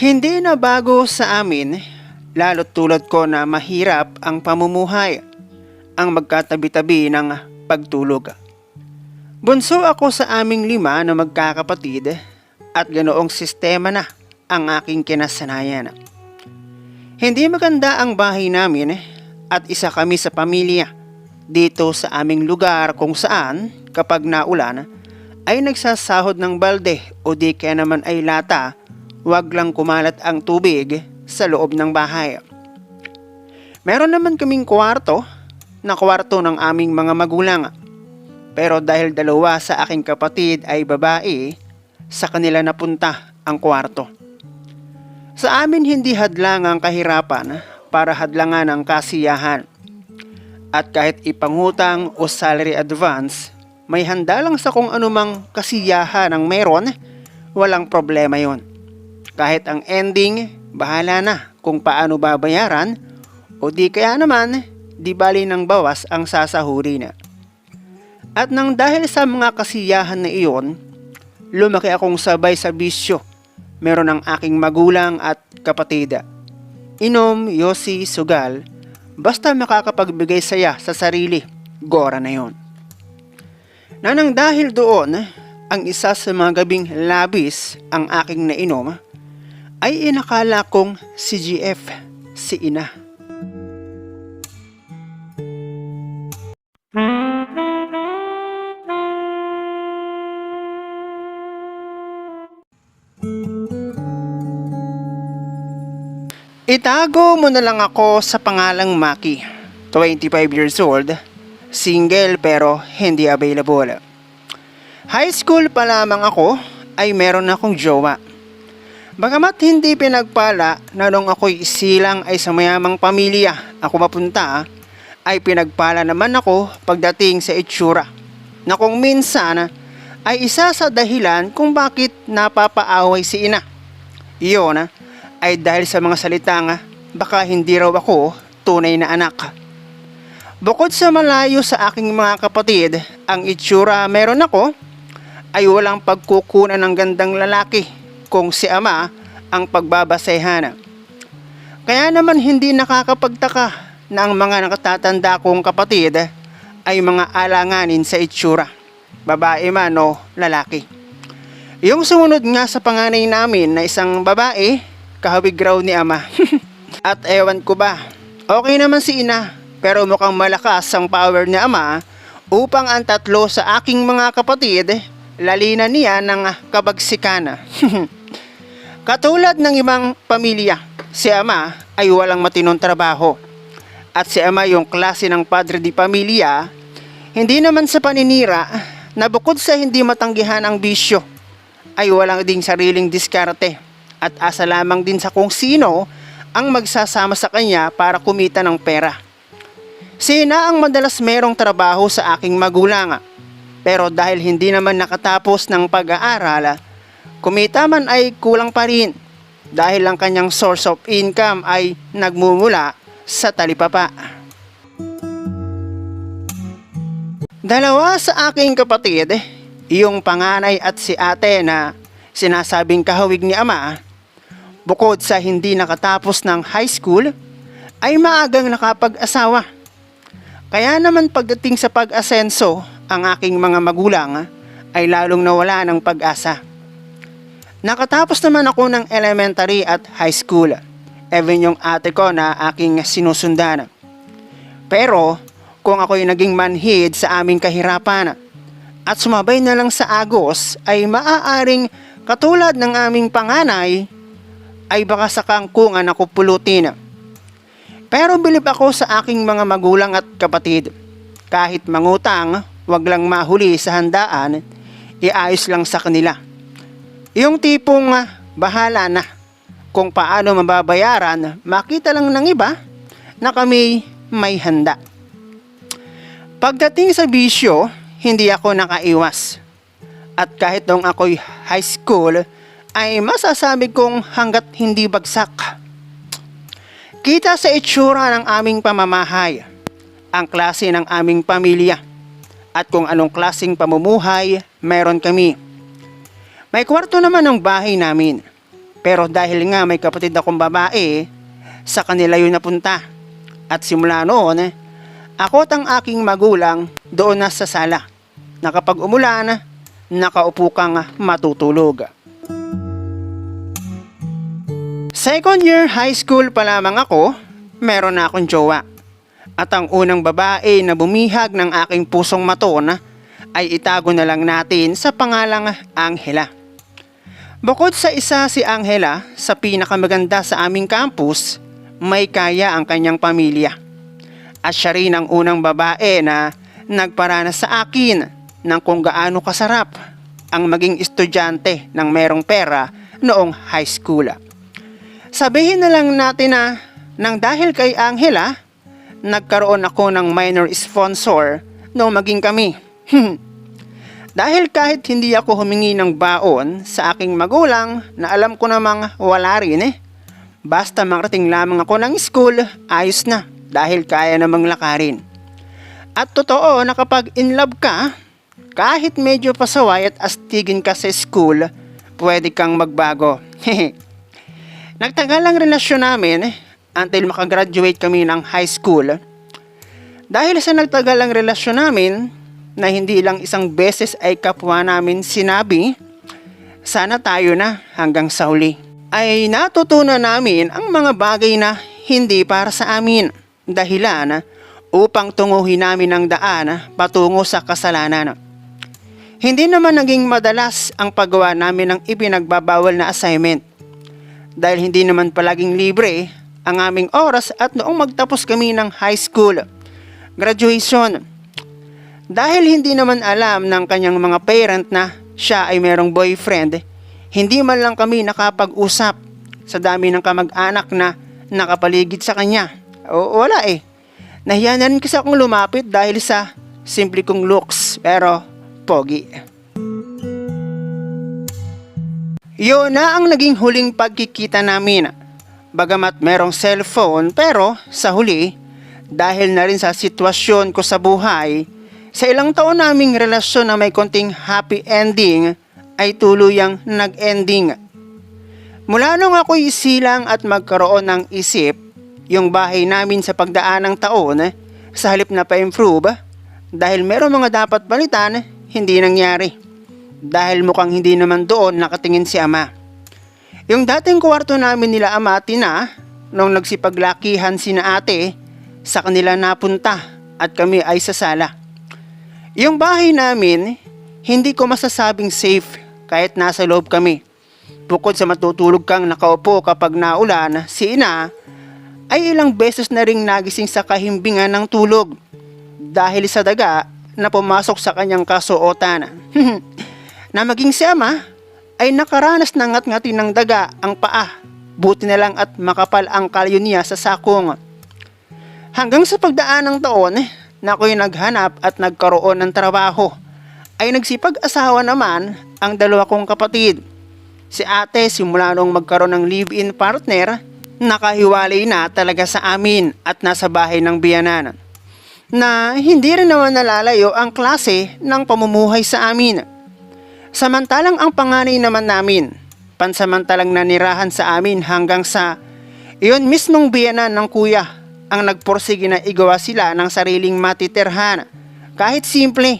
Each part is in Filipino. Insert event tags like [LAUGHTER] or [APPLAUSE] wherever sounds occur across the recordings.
Hindi na bago sa amin, lalo't tulad ko na mahirap ang pamumuhay, ang magkatabi-tabi ng pagtulog. Bunso ako sa aming lima na magkakapatid at ganoong sistema na ang aking kinasanayan. Hindi maganda ang bahay namin at isa kami sa pamilya dito sa aming lugar kung saan kapag naulan ay nagsasahod ng balde o di kaya naman ay lata, wag lang kumalat ang tubig sa loob ng bahay. Meron naman kaming kwarto na kwarto ng aming mga magulang. Pero dahil dalawa sa aking kapatid ay babae, sa kanila napunta ang kwarto. Sa amin hindi hadlang ang kahirapan para hadlangan ang kasiyahan. At kahit ipangutang o salary advance, may handa lang sa kung anumang kasiyahan ang meron, walang problema yon. Kahit ang ending, bahala na kung paano babayaran o di kaya naman, di bali ng bawas ang sasahuri na. At nang dahil sa mga kasiyahan na iyon, lumaki akong sabay sa bisyo. Meron ang aking magulang at kapatida. Inom, yosi, sugal, basta makakapagbigay saya sa sarili, gora na yon. Na nang dahil doon, ang isa sa mga gabing labis ang aking nainom, ay inakala kong si GF, si ina. Itago mo na lang ako sa pangalang Maki, 25 years old, single pero hindi available. High school pa lamang ako ay meron akong jowa. Bagamat hindi pinagpala na nung ako'y silang ay sa mayamang pamilya ako mapunta, ay pinagpala naman ako pagdating sa itsura na kung minsan ay isa sa dahilan kung bakit napapaaway si ina. Iyon ay dahil sa mga salitang baka hindi raw ako tunay na anak. Bukod sa malayo sa aking mga kapatid, ang itsura meron ako ay walang pagkukunan ng gandang lalaki kung si ama ang pagbabasehan. Kaya naman hindi nakakapagtaka na ang mga nakatatanda kong kapatid ay mga alanganin sa itsura, babae man o lalaki. Yung sumunod nga sa panganay namin na isang babae, kahawig raw ni ama. [LAUGHS] At ewan ko ba, okay naman si ina, pero mukhang malakas ang power ni ama upang ang tatlo sa aking mga kapatid, lalina niya ng kabagsikan. [LAUGHS] Katulad ng ibang pamilya, si ama ay walang matinong trabaho. At si ama yung klase ng padre di pamilya, hindi naman sa paninira na bukod sa hindi matanggihan ang bisyo, ay walang ding sariling diskarte at asa lamang din sa kung sino ang magsasama sa kanya para kumita ng pera. Sina ang madalas merong trabaho sa aking magulang pero dahil hindi naman nakatapos ng pag-aaral, kumita man ay kulang pa rin dahil ang kanyang source of income ay nagmumula sa talipapa. Dalawa sa aking kapatid, yung panganay at si ate na sinasabing kahawig ni ama, bukod sa hindi nakatapos ng high school, ay maagang nakapag-asawa. Kaya naman pagdating sa pag-asenso, ang aking mga magulang ay lalong nawala ng pag-asa. Nakatapos naman ako ng elementary at high school, even yung ate ko na aking sinusundan. Pero kung ako'y naging manhid sa aming kahirapan at sumabay na lang sa agos ay maaaring katulad ng aming panganay ay baka sa kangkungan ako pulutin. Pero bilib ako sa aking mga magulang at kapatid. Kahit mangutang, wag lang mahuli sa handaan, iayos lang sa kanila. Yung tipong ah, bahala na kung paano mababayaran, makita lang ng iba na kami may handa. Pagdating sa bisyo, hindi ako nakaiwas. At kahit nung ako'y high school, ay masasabi kong hanggat hindi bagsak. Kita sa itsura ng aming pamamahay, ang klase ng aming pamilya, at kung anong klasing pamumuhay meron kami. May kwarto naman ang bahay namin. Pero dahil nga may kapatid akong babae, sa kanila yun napunta. At simula noon, ako at ang aking magulang doon na sa sala. Na kapag umulan, nakaupo kang matutulog. Second year high school pa lamang ako, meron na akong jowa. At ang unang babae na bumihag ng aking pusong maton ay itago na lang natin sa pangalang Angela. Bukod sa isa si Angela sa pinakamaganda sa aming campus, may kaya ang kanyang pamilya. At siya rin ang unang babae na nagparanas sa akin ng kung gaano kasarap ang maging estudyante ng merong pera noong high school. Sabihin na lang natin na nang dahil kay Angela, nagkaroon ako ng minor sponsor noong maging kami. [LAUGHS] dahil kahit hindi ako humingi ng baon sa aking magulang na alam ko namang wala rin eh. Basta makarating lamang ako ng school, ayos na dahil kaya namang lakarin. At totoo na kapag in love ka, kahit medyo pasaway at astigin ka sa school, pwede kang magbago. Nagtagal ang relasyon namin until makagraduate kami ng high school. Dahil sa nagtagal ang relasyon namin, na hindi lang isang beses ay kapwa namin sinabi, sana tayo na hanggang sa huli. Ay natutunan namin ang mga bagay na hindi para sa amin. Dahilan upang tunguhin namin ang daan patungo sa kasalanan. Hindi naman naging madalas ang paggawa namin ng ipinagbabawal na assignment dahil hindi naman palaging libre ang aming oras at noong magtapos kami ng high school graduation. Dahil hindi naman alam ng kanyang mga parent na siya ay merong boyfriend, hindi man lang kami nakapag-usap sa dami ng kamag-anak na nakapaligid sa kanya. O, wala eh. Nahiya na rin kasi akong lumapit dahil sa simple kong looks pero pogi. Yun na ang naging huling pagkikita namin. Bagamat merong cellphone pero sa huli, dahil na rin sa sitwasyon ko sa buhay, sa ilang taon naming relasyon na may konting happy ending ay tuluyang nag-ending. Mula nung ako'y isilang at magkaroon ng isip, yung bahay namin sa pagdaan ng taon, sa halip na pa-improve, dahil meron mga dapat palitan, hindi nangyari dahil mukhang hindi naman doon nakatingin si ama. Yung dating kwarto namin nila ama tina, nung nagsipaglakihan sina ate, sa kanila napunta at kami ay sa sala. Yung bahay namin, hindi ko masasabing safe kahit nasa loob kami. Bukod sa matutulog kang nakaupo kapag naulan, si ina ay ilang beses na ring nagising sa kahimbingan ng tulog dahil sa daga na pumasok sa kanyang kasuotan. [LAUGHS] na maging si ama ay nakaranas ng ngat-ngati ng daga ang paa. Buti na lang at makapal ang kalyo niya sa sakong. Hanggang sa pagdaan ng taon na ako'y naghanap at nagkaroon ng trabaho, ay nagsipag-asawa naman ang dalawa kong kapatid. Si ate simula nung magkaroon ng live-in partner, nakahiwalay na talaga sa amin at nasa bahay ng biyanan. Na hindi rin naman nalalayo ang klase ng pamumuhay sa amin. Samantalang ang panganay naman namin, pansamantalang nanirahan sa amin hanggang sa iyon mismong biyanan ng kuya ang nagporsige na igawa sila ng sariling matitirhan kahit simple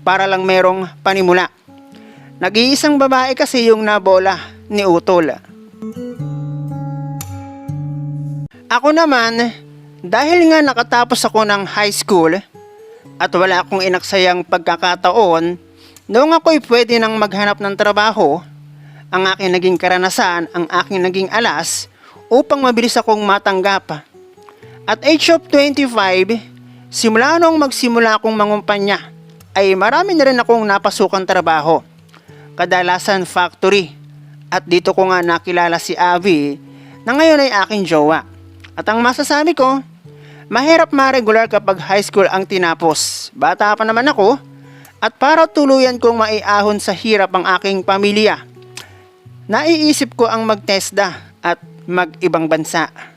para lang merong panimula. Nag-iisang babae kasi yung nabola ni Utol. Ako naman, dahil nga nakatapos ako ng high school at wala akong inaksayang pagkakataon, noong ako'y pwede nang maghanap ng trabaho, ang aking naging karanasan, ang aking naging alas upang mabilis akong matanggap. At age of 25, simula nung magsimula akong mangumpanya, ay marami na rin akong napasukang trabaho. Kadalasan factory. At dito ko nga nakilala si Avi na ngayon ay aking jowa. At ang masasabi ko, mahirap ma-regular kapag high school ang tinapos. Bata pa naman ako at para tuluyan kong maiahon sa hirap ang aking pamilya. Naiisip ko ang mag-TESDA at mag-ibang bansa.